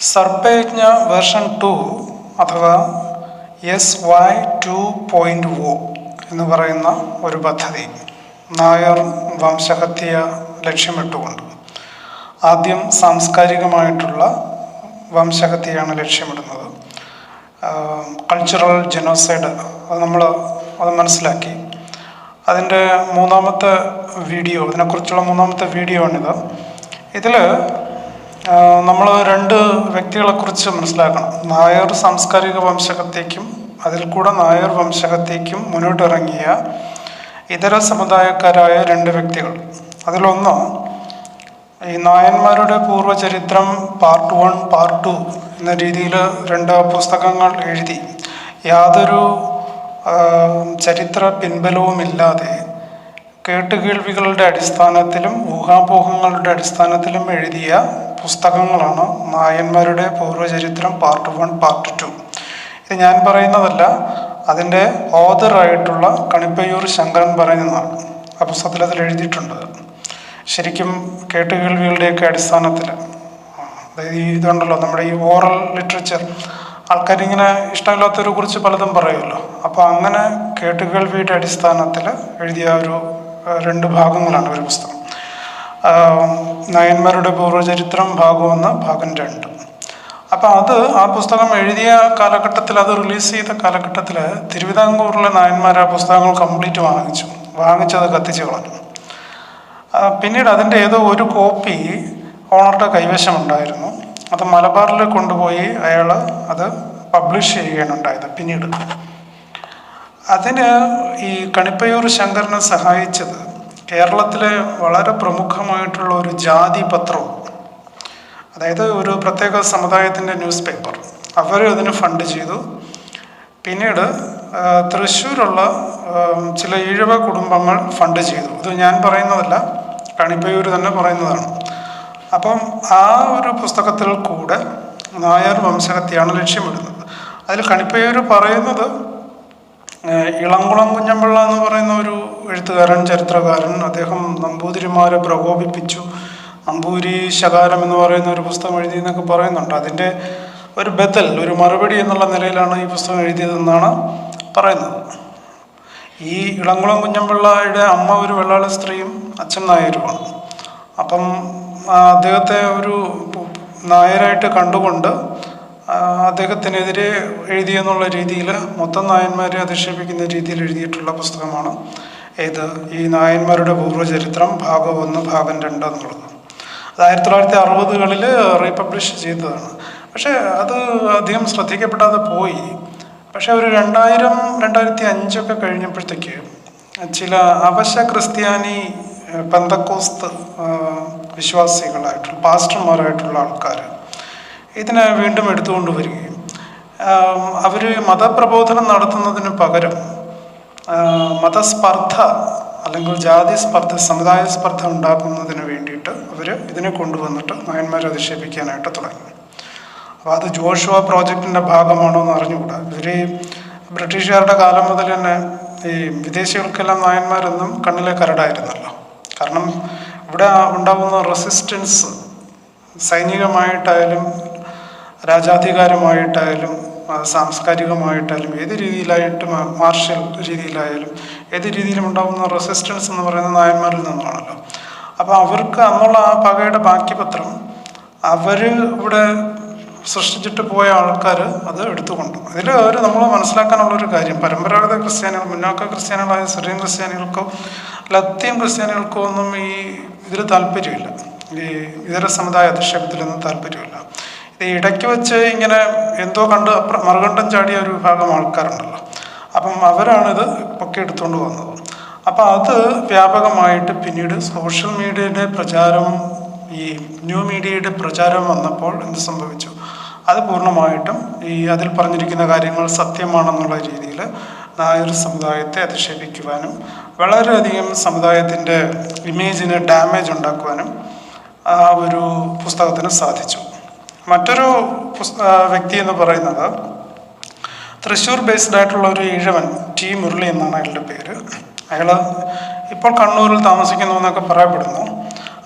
സർപ്പയജ്ഞ version two അഥവാ S Y two point O എന്ന് പറയുന്ന ഒരു പദ്ധതി നായർ വംശഹത്യ ലക്ഷ്യമിട്ടുകൊണ്ട്. ആദ്യം സാംസ്കാരികമായിട്ടുള്ള വംശഹത്യയാണ് ലക്ഷ്യമിടുന്നത്. കൾച്ചറൽ ജനോസൈഡ് അത് നമ്മൾ അത് മനസ്സിലാക്കി. അതിന്റെ മൂന്നാമത്തെ വീഡിയോ അതിനെക്കുറിച്ചുള്ള മൂന്നാമത്തെ വീഡിയോ ആണിത്. ഇതിൽ നമ്മൾ രണ്ട് വ്യക്തികളെക്കുറിച്ച് മനസ്സിലാക്കണം. നായർ സാംസ്കാരിക വംശകത്തേക്കും അതിൽ കൂടെ നായർ വംശകത്തേക്കും മുന്നോട്ടിറങ്ങിയ ഇതര സമുദായക്കാരായ രണ്ട് വ്യക്തികൾ. അതിലൊന്ന് ഈ നായന്മാരുടെ പൂർവചരിത്രം പാർട്ട് വൺ പാർട്ട് ടു എന്ന രീതിയിൽ രണ്ട് പുസ്തകങ്ങൾ എഴുതി യാതൊരു ചരിത്ര പിൻബലവുമില്ലാതെ കേട്ടുകേൾവികളുടെ അടിസ്ഥാനത്തിലും ഊഹാപോഹങ്ങളുടെ അടിസ്ഥാനത്തിലും എഴുതിയ പുസ്തകങ്ങളാണ് നായന്മാരുടെ പൂർവചരിത്രം പാർട്ട് വൺ പാർട്ട് ടു. ഇത് ഞാൻ പറയുന്നതല്ല അതിന്റെ ഓതറായിട്ടുള്ള കണിപ്പയ്യൂർ ശങ്കരൻ പറയുന്നതാണ്. ആ പുസ്തകത്തിൽ അതിൽ എഴുതിയിട്ടുണ്ട്. ശരിക്കും കേട്ടുകേൾവികളുടെയൊക്കെ അടിസ്ഥാനത്തിൽ. അതായത് ഈ ഇതുണ്ടല്ലോ നമ്മുടെ ഈ ഓറൽ ലിറ്ററേച്ചർ. ആൾക്കാരിങ്ങനെ ഇഷ്ടമില്ലാത്തവരെ കുറിച്ച് പലതും പറയുമല്ലോ. അപ്പോൾ അങ്ങനെ കേട്ടുകേൾവിയുടെ അടിസ്ഥാനത്തിൽ എഴുതിയ ഒരു രണ്ട് ഭാഗങ്ങളാണ് ഒരു പുസ്തകം. നയന്മാരുടെ പൂർവചരിത്രം ഭാഗം ഒന്ന് ഭാഗം രണ്ട്. അപ്പം അത് ആ പുസ്തകം എഴുതിയ കാലഘട്ടത്തിൽ അത് റിലീസ് ചെയ്ത കാലഘട്ടത്തിൽ തിരുവിതാംകൂറിലെ നായന്മാർ ആ പുസ്തകങ്ങൾ കംപ്ലീറ്റ് വാങ്ങിച്ചു. വാങ്ങിച്ചത് കത്തിച്ച് കളഞ്ഞു. പിന്നീട് അതിന്റെ ഏതോ ഒരു കോപ്പി ഓണറുടെ കൈവശമുണ്ടായിരുന്നു. അത് മലബാറിൽ കൊണ്ടുപോയി അയാൾ അത് പബ്ലിഷ് ചെയ്യുകയാണ് ഉണ്ടായത് പിന്നീട്. അതിന് ഈ കണിപ്പയൂർ ശങ്കരനെ സഹായിച്ചത് കേരളത്തിലെ വളരെ പ്രമുഖമായിട്ടുള്ള ഒരു ജാതി പത്രവും അതായത് ഒരു പ്രത്യേക സമുദായത്തിന്റെ ന്യൂസ് പേപ്പർ. അവർ അതിന് ഫണ്ട് ചെയ്തു. പിന്നീട് തൃശ്ശൂരുള്ള ചില ഈഴവ കുടുംബങ്ങൾ ഫണ്ട് ചെയ്തു. ഇത് ഞാൻ പറയുന്നതല്ല കണിപ്പയൂർ തന്നെ പറയുന്നതാണ്. അപ്പം ആ ഒരു പുസ്തകത്തിൽ കൂടെ നായർ വംശഹത്യാണ് ലക്ഷ്യമിടുന്നത്. അതിൽ കണിപ്പയൂർ പറയുന്നത് ഇളംകുളം കുഞ്ഞമ്പിള്ള എന്ന് പറയുന്ന ഒരു എഴുത്തുകാരൻ ചരിത്രകാരൻ അദ്ദേഹം നമ്പൂതിരിമാരെ പ്രകോപിപ്പിച്ചു. നമ്പൂരി ശകാരം എന്ന് പറയുന്ന ഒരു പുസ്തകം എഴുതി എന്നൊക്കെ പറയുന്നുണ്ട്. അതിന്റെ ഒരു ബദൽ ഒരു മറുപടി എന്നുള്ള നിലയിലാണ് ഈ പുസ്തകം എഴുതിയതെന്നാണ് പറയുന്നത്. ഈ ഇളംകുളം കുഞ്ഞമ്പിള്ളയുടെ അമ്മ ഒരു വെള്ളാളി സ്ത്രീയും അച്ഛൻ നായരുമാണ്. അപ്പം അദ്ദേഹത്തെ ഒരു നായരായിട്ട് കണ്ടുകൊണ്ട് അദ്ദേഹത്തിനെതിരെ എഴുതിയെന്നുള്ള രീതിയിൽ മൊത്തം നായന്മാരെ അധിക്ഷേപിക്കുന്ന രീതിയിൽ എഴുതിയിട്ടുള്ള പുസ്തകമാണ് ഇത് ഈ നായന്മാരുടെ പൂർവചരിത്രം ഭാഗം ഒന്ന് ഭാഗം രണ്ട് എന്നുള്ളത്. അത് ആയിരത്തി തൊള്ളായിരത്തി അറുപതുകളിൽ റീപബ്ലിഷ് ചെയ്തതാണ്. പക്ഷേ അത് അധികം ശ്രദ്ധിക്കപ്പെടാതെ പോയി. പക്ഷേ ഒരു രണ്ടായിരം രണ്ടായിരത്തി അഞ്ചൊക്കെ കഴിഞ്ഞപ്പോഴത്തേക്ക് ചില അവശ ക്രിസ്ത്യാനി പെന്തക്കോസ്ത് വിശ്വാസികളായിട്ടുള്ള പാസ്റ്റർമാരായിട്ടുള്ള ആൾക്കാർ ഇതിനെ വീണ്ടും എടുത്തുകൊണ്ട് വരികയും അവർ മതപ്രബോധനം നടത്തുന്നതിന് പകരം മതസ്പർദ്ധ അല്ലെങ്കിൽ ജാതി സ്പർദ്ധ സമുദായ സ്പർദ്ധ ഉണ്ടാക്കുന്നതിന് വേണ്ടിയിട്ട് അവർ ഇതിനെ കൊണ്ടുവന്നിട്ട് നായന്മാരെ അധിക്ഷേപിക്കാനായിട്ട് തുടങ്ങി. അപ്പോൾ അത് ജോഷുവ പ്രോജക്റ്റിന്റെ ഭാഗമാണോ എന്ന് അറിഞ്ഞുകൂടാ. ഇവർ ബ്രിട്ടീഷുകാരുടെ കാലം മുതൽ തന്നെ ഈ വിദേശികൾക്കെല്ലാം നായന്മാരൊന്നും കണ്ണിലെ കരടായിരുന്നല്ലോ. കാരണം ഇവിടെ ഉണ്ടാകുന്ന റെസിസ്റ്റൻസ് സൈനികമായിട്ടായാലും രാജാധികാരമായിട്ടായാലും സാംസ്കാരികമായിട്ടായാലും ഏത് രീതിയിലായിട്ടും മാർഷ്യൽ രീതിയിലായാലും ഏത് രീതിയിലും ഉണ്ടാകുന്ന റെസിസ്റ്റൻസ് എന്ന് പറയുന്ന നായന്മാരിൽ നിന്നാണല്ലോ. അപ്പോൾ അവർക്ക് അന്നുള്ള ആ പകയുടെ ബാക്കി പത്രം അവർ ഇവിടെ സൃഷ്ടിച്ചിട്ട് പോയ ആൾക്കാർ അത് എടുത്തുകൊണ്ടു. അതിൽ അവർ നമ്മൾ മനസ്സിലാക്കാനുള്ള ഒരു കാര്യം പരമ്പരാഗത ക്രിസ്ത്യാനികൾ മുന്നോക്ക ക്രിസ്ത്യാനികളായ സിറിയൻ ക്രിസ്ത്യാനികൾക്കോ ലത്തീൻ ക്രിസ്ത്യാനികൾക്കോ ഒന്നും ഈ ഇതിൽ താല്പര്യമില്ല. ഈ ഇതര സമുദായ അധിക്ഷേപത്തിലൊന്നും താല്പര്യമില്ല. ഇടയ്ക്ക് വെച്ച് ഇങ്ങനെ എന്തോ കണ്ട് മറുകണ്ഠം ചാടിയ ഒരു വിഭാഗം ആൾക്കാരുണ്ടല്ലോ. അപ്പം അവരാണിത് പൊക്കി എടുത്തുകൊണ്ട് വന്നത്. അപ്പം അത് വ്യാപകമായിട്ട് പിന്നീട് സോഷ്യൽ മീഡിയയുടെ പ്രചാരം ഈ ന്യൂ മീഡിയയുടെ പ്രചാരം വന്നപ്പോൾ എന്ത് സംഭവിച്ചു? അത് പൂർണമായിട്ടും ഈ അതിൽ പറഞ്ഞിരിക്കുന്ന കാര്യങ്ങൾ സത്യമാണെന്നുള്ള രീതിയിൽ നായർ സമുദായത്തെ അധിക്ഷേപിക്കുവാനും വളരെയധികം സമുദായത്തിന്റെ ഇമേജിന് ഡാമേജ് ഉണ്ടാക്കുവാനും ആ ഒരു പുസ്തകത്തിന് സാധിച്ചു. മറ്റൊരു വ്യക്തി എന്ന് പറയുന്നത് തൃശ്ശൂർ ബേസ്ഡ് ആയിട്ടുള്ള ഒരു ഈഴവൻ ടി മുരളി എന്നാണ് അയാളുടെ പേര്. അയാൾ ഇപ്പോൾ കണ്ണൂരിൽ താമസിക്കുന്നു എന്നൊക്കെ പറയപ്പെടുന്നു.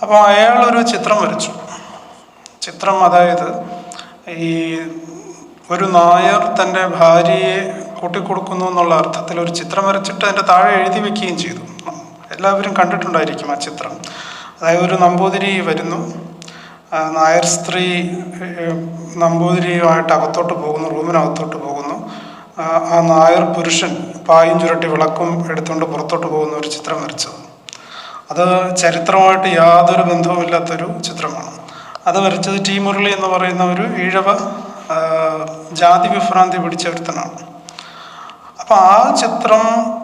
അപ്പോൾ അയാൾ ഒരു ചിത്രം വരച്ചു. ചിത്രം അതായത് ഈ ഒരു നായർ തന്റെ ഭാര്യയെ കൂട്ടിക്കൊടുക്കുന്നു എന്നുള്ള അർത്ഥത്തിൽ ഒരു ചിത്രം വരച്ചിട്ട് അതിന്റെ താഴെ എഴുതി വെക്കുകയും ചെയ്തു. എല്ലാവരും കണ്ടിട്ടുണ്ടായിരിക്കും ആ ചിത്രം. അതായത് ഒരു നമ്പൂതിരി വരുന്നു. നായർ സ്ത്രീ നമ്പൂതിരിയുമായിട്ട് അകത്തോട്ട് പോകുന്നു റൂമിനകത്തോട്ട് പോകുന്നു. ആ, നായർ പുരുഷൻ പായും ചുരട്ടി വിളക്കും എടുത്തുകൊണ്ട് പുറത്തോട്ട് പോകുന്ന ഒരു ചിത്രം വരച്ചത്. അത് ചരിത്രമായിട്ട് യാതൊരു ബന്ധവുമില്ലാത്തൊരു ചിത്രമാണ്. അത് വരച്ചത് ടി മുരളി എന്ന് പറയുന്ന ഒരു ഈഴവ ജാതി വിഭ്രാന്തി പിടിച്ച ഒരുത്തനാണ്. അപ്പം ആ ചിത്രം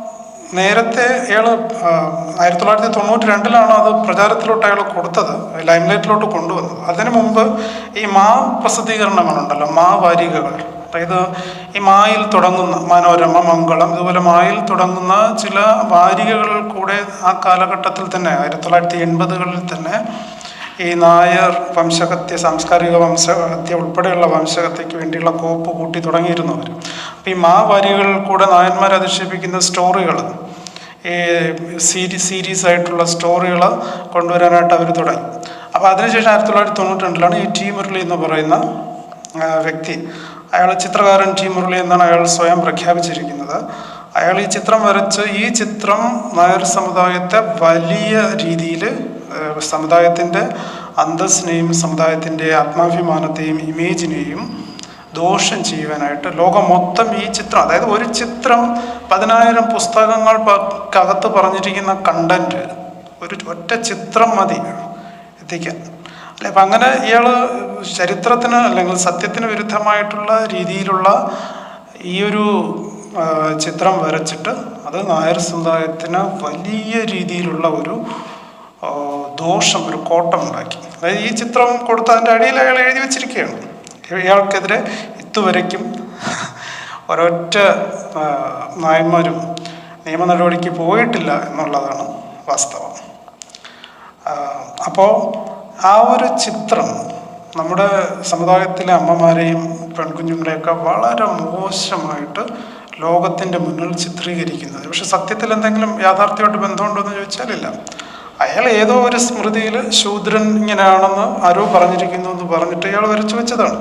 നേരത്തെ അയാൾ ആയിരത്തി തൊള്ളായിരത്തി തൊണ്ണൂറ്റി രണ്ടിലാണ് അത് പ്രചാരത്തിലോട്ട് അയാൾ കൊടുത്തത് ലൈംലൈറ്റിലോട്ട് കൊണ്ടുവന്നത്. അതിനു മുമ്പ് ഈ മാ പ്രസിദ്ധീകരണങ്ങളുണ്ടല്ലോ മാ വാരികകൾ. അതായത് ഈ മായിൽ തുടങ്ങുന്ന മനോരമ മംഗളം ഇതുപോലെ മായിൽ തുടങ്ങുന്ന ചില വാരികകൾ കൂടെ ആ കാലഘട്ടത്തിൽ തന്നെ ആയിരത്തി തൊള്ളായിരത്തി എൺപതുകളിൽ തന്നെ ഈ നായർ വംശഹത്യ സാംസ്കാരിക വംശഹത്യ ഉൾപ്പെടെയുള്ള വംശഹത്യക്ക് വേണ്ടിയുള്ള കോപ്പ് കൂട്ടി തുടങ്ങിയിരുന്നവർ ഈ മാ വരികളിൽ കൂടെ നായന്മാരെ അധിക്ഷേപിക്കുന്ന സ്റ്റോറികൾ സീരി സീരീസ് ആയിട്ടുള്ള സ്റ്റോറികൾ കൊണ്ടുവരാനായിട്ട് അവർ തുടങ്ങി. അപ്പോൾ അതിനുശേഷം ആയിരത്തി തൊള്ളായിരത്തി തൊണ്ണൂറ്റി ഈ ടി മുരളി എന്ന് പറയുന്ന വ്യക്തി. അയാൾ ചിത്രകാരൻ ടി മുരളി എന്നാണ് അയാൾ സ്വയം പ്രഖ്യാപിച്ചിരിക്കുന്നത്. അയാൾ ഈ ചിത്രം വരച്ച് ഈ ചിത്രം നായർ സമുദായത്തെ വലിയ രീതിയിൽ സമുദായത്തിന്റെ അന്തസ്സിനെയും സമുദായത്തിന്റെ ആത്മാഭിമാനത്തെയും ഇമേജിനെയും ദോഷം ചെയ്യുവാനായിട്ട് ലോകം മൊത്തം ഈ ചിത്രം അതായത് ഒരു ചിത്രം പതിനായിരം പുസ്തകങ്ങൾക്കകത്ത് പറഞ്ഞിരിക്കുന്ന കണ്ടന്റ് ഒരു ഒറ്റ ചിത്രം മതി എത്തിക്കാൻ. അല്ലെ അപ്പം അങ്ങനെ ഇയാൾ ചരിത്രത്തിന് അല്ലെങ്കിൽ സത്യത്തിന് വിരുദ്ധമായിട്ടുള്ള രീതിയിലുള്ള ഈ ഒരു ചിത്രം വരച്ചിട്ട് അത് നായർ സമുദായത്തിന് വലിയ രീതിയിലുള്ള ഒരു ദോഷം ഒരു കോട്ടം ഉണ്ടാക്കി അതായത് ഈ ചിത്രം കൊടുത്ത അതിന്റെ അടിയിൽ അയാൾ എഴുതി വെച്ചിരിക്കുകയാണ്. ഇയാൾക്കെതിരെ ഇതുവരയ്ക്കും ഒരൊറ്റ നായന്മാരും നിയമ നടപടിക്ക് പോയിട്ടില്ല എന്നുള്ളതാണ് വാസ്തവം. അപ്പോൾ ആ ഒരു ചിത്രം നമ്മുടെ സമുദായത്തിലെ അമ്മമാരെയും പെൺകുഞ്ഞുങ്ങളെയൊക്കെ വളരെ മോശമായിട്ട് ലോകത്തിന്റെ മുന്നിൽ ചിത്രീകരിക്കുന്നത്. പക്ഷെ സത്യത്തിൽ എന്തെങ്കിലും യാഥാർത്ഥ്യമായിട്ട് ബന്ധമുണ്ടോ എന്ന് ചോദിച്ചാലില്ല. അയാൾ ഏതോ ഒരു സ്മൃതിയിൽ ശൂദ്രൻ ഇങ്ങനെയാണെന്ന് ആരോ പറഞ്ഞിരിക്കുന്നു എന്ന് പറഞ്ഞിട്ട് ഇയാൾ വരച്ചു വെച്ചതാണ്.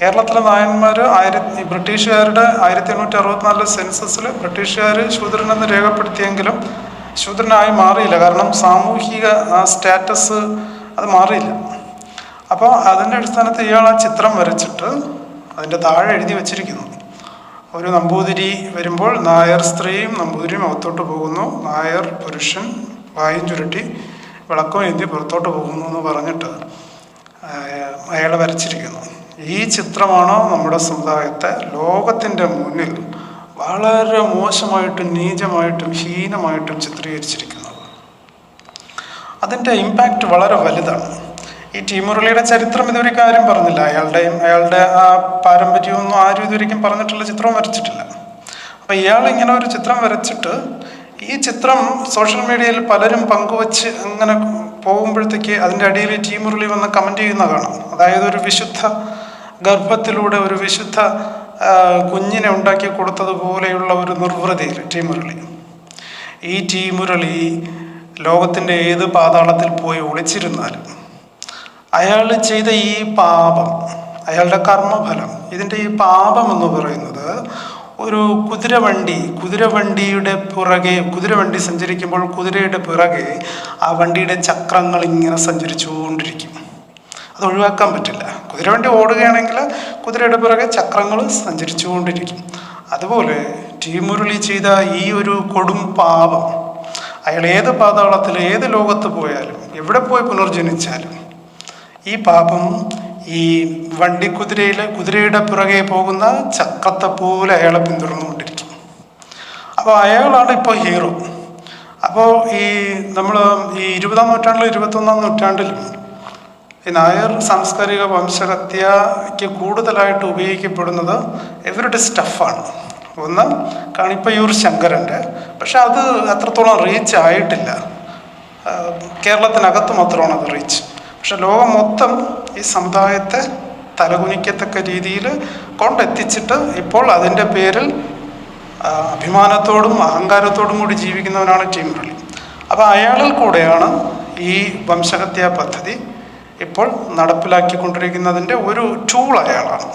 കേരളത്തിലെ നായന്മാർ ആയിരത്തി ബ്രിട്ടീഷുകാരുടെ ആയിരത്തി എണ്ണൂറ്റി അറുപത്തിനാലിലെ സെൻസസിൽ ബ്രിട്ടീഷുകാർ ശൂദ്രനെന്ന് രേഖപ്പെടുത്തിയെങ്കിലും ശൂദ്രനായി മാറിയില്ല. കാരണം സാമൂഹിക സ്റ്റാറ്റസ് അത് മാറിയില്ല. അപ്പോൾ അതിന്റെ അടിസ്ഥാനത്തിൽ ഇയാൾ ആ ചിത്രം വരച്ചിട്ട് അതിന്റെ താഴെ എഴുതി വച്ചിരിക്കുന്നു. ഒരു നമ്പൂതിരി വരുമ്പോൾ നായർ സ്ത്രീയും നമ്പൂതിരിയും അകത്തോട്ട് പോകുന്നു. നായർ പുരുഷൻ വായും ചുരുട്ടി വിളക്കം ഏന്തി പുറത്തോട്ട് പോകുന്നു എന്ന് പറഞ്ഞിട്ട് അയാൾ വരച്ചിരിക്കുന്നു. ഈ ചിത്രമാണോ നമ്മുടെ സമുദായത്തെ ലോകത്തിന്റെ മുന്നിൽ വളരെ മോശമായിട്ടും നീചമായിട്ടും ഹീനമായിട്ടും ചിത്രീകരിച്ചിരിക്കുന്നത്? അതിന്റെ ഇമ്പാക്റ്റ് വളരെ വലുതാണ്. ഈ ടി മുരളിയുടെ ചരിത്രം ഇതുവരെ കാര്യം പറഞ്ഞില്ല. അയാളുടെയും അയാളുടെ ആ പാരമ്പര്യമൊന്നും ആരും ഇതുവരെയും പറഞ്ഞിട്ടുള്ള ചിത്രവും വരച്ചിട്ടില്ല. അപ്പം ഇയാൾ ഇങ്ങനെ ഒരു ചിത്രം വരച്ചിട്ട് ഈ ചിത്രം സോഷ്യൽ മീഡിയയിൽ പലരും പങ്കുവച്ച് അങ്ങനെ പോകുമ്പോഴത്തേക്ക് അതിന്റെ അടിയിൽ ടീ മുരളി വന്ന് കമന്റ് ചെയ്യുന്ന കാണാം. അതായത് ഒരു വിശുദ്ധ ഗർഭത്തിലൂടെ ഒരു വിശുദ്ധ കുഞ്ഞിനെ ഉണ്ടാക്കി കൊടുത്തതുപോലെയുള്ള ഒരു നിർവൃതിയിൽ ടീ മുരളി ഈ ടീ മുരളി ലോകത്തിന്റെ ഏത് പാതാളത്തിൽ പോയി ഒളിച്ചിരുന്നാലും അയാൾ ചെയ്ത ഈ പാപം അയാളുടെ കർമ്മഫലം ഇതിന്റെ ഈ പാപം എന്ന് പറയുന്നത് ഒരു കുതിരവണ്ടി കുതിരവണ്ടിയുടെ പുറകെ കുതിരവണ്ടി സഞ്ചരിക്കുമ്പോൾ കുതിരയുടെ പുറകെ ആ വണ്ടിയുടെ ചക്രങ്ങൾ ഇങ്ങനെ സഞ്ചരിച്ചുകൊണ്ടിരിക്കും. അത് ഒഴിവാക്കാൻ പറ്റില്ല. കുതിരവണ്ടി ഓടുകയാണെങ്കിൽ കുതിരയുടെ പുറകെ ചക്രങ്ങൾ സഞ്ചരിച്ചുകൊണ്ടിരിക്കും. അതുപോലെ ടി മുരളി ചെയ്ത ഈ ഒരു കൊടും പാപം അയാൾ ഏത് പാതാളത്തിൽ ഏത് ലോകത്ത് പോയാലും എവിടെ പോയി പുനർജനിച്ചാലും ഈ പാപം ഈ വണ്ടി കുതിരയിൽ കുതിരയുടെ പുറകെ പോകുന്ന ചക്രത്തെ പോലെ അയാളെ പിന്തുടർന്നുകൊണ്ടിരിക്കും. അപ്പോൾ അയാളാണ് ഇപ്പോൾ ഹീറോ അപ്പോൾ ഈ നമ്മൾ ഈ ഇരുപതാം നൂറ്റാണ്ടിലും ഇരുപത്തൊന്നാം നൂറ്റാണ്ടിലും ഈ നായർ സാംസ്കാരിക വംശഹത്യക്ക് കൂടുതലായിട്ട് ഉപയോഗിക്കപ്പെടുന്നത് ഇവരുടെ സ്റ്റഫാണ് ഒന്ന് കണിപ്പയൂർ ശങ്കരന്റെ പക്ഷെ അത് അത്രത്തോളം റീച്ച് ആയിട്ടില്ല. കേരളത്തിനകത്ത് മാത്രമാണ് അത് റീച്ച് പക്ഷെ ലോകം മൊത്തം ഈ സമുദായത്തെ തലകുനിക്കത്തക്ക രീതിയിൽ കൊണ്ടെത്തിച്ചിട്ട് ഇപ്പോൾ അതിന്റെ പേരിൽ അഭിമാനത്തോടും അഹങ്കാരത്തോടും കൂടി ജീവിക്കുന്നവനാണ് ടീം മുരളി അപ്പോൾ അയാളിൽ കൂടെയാണ് ഈ വംശഹത്യാ പദ്ധതി ഇപ്പോൾ നടപ്പിലാക്കിക്കൊണ്ടിരിക്കുന്നതിന്റെ ഒരു ടൂൾ അയാളാണ്.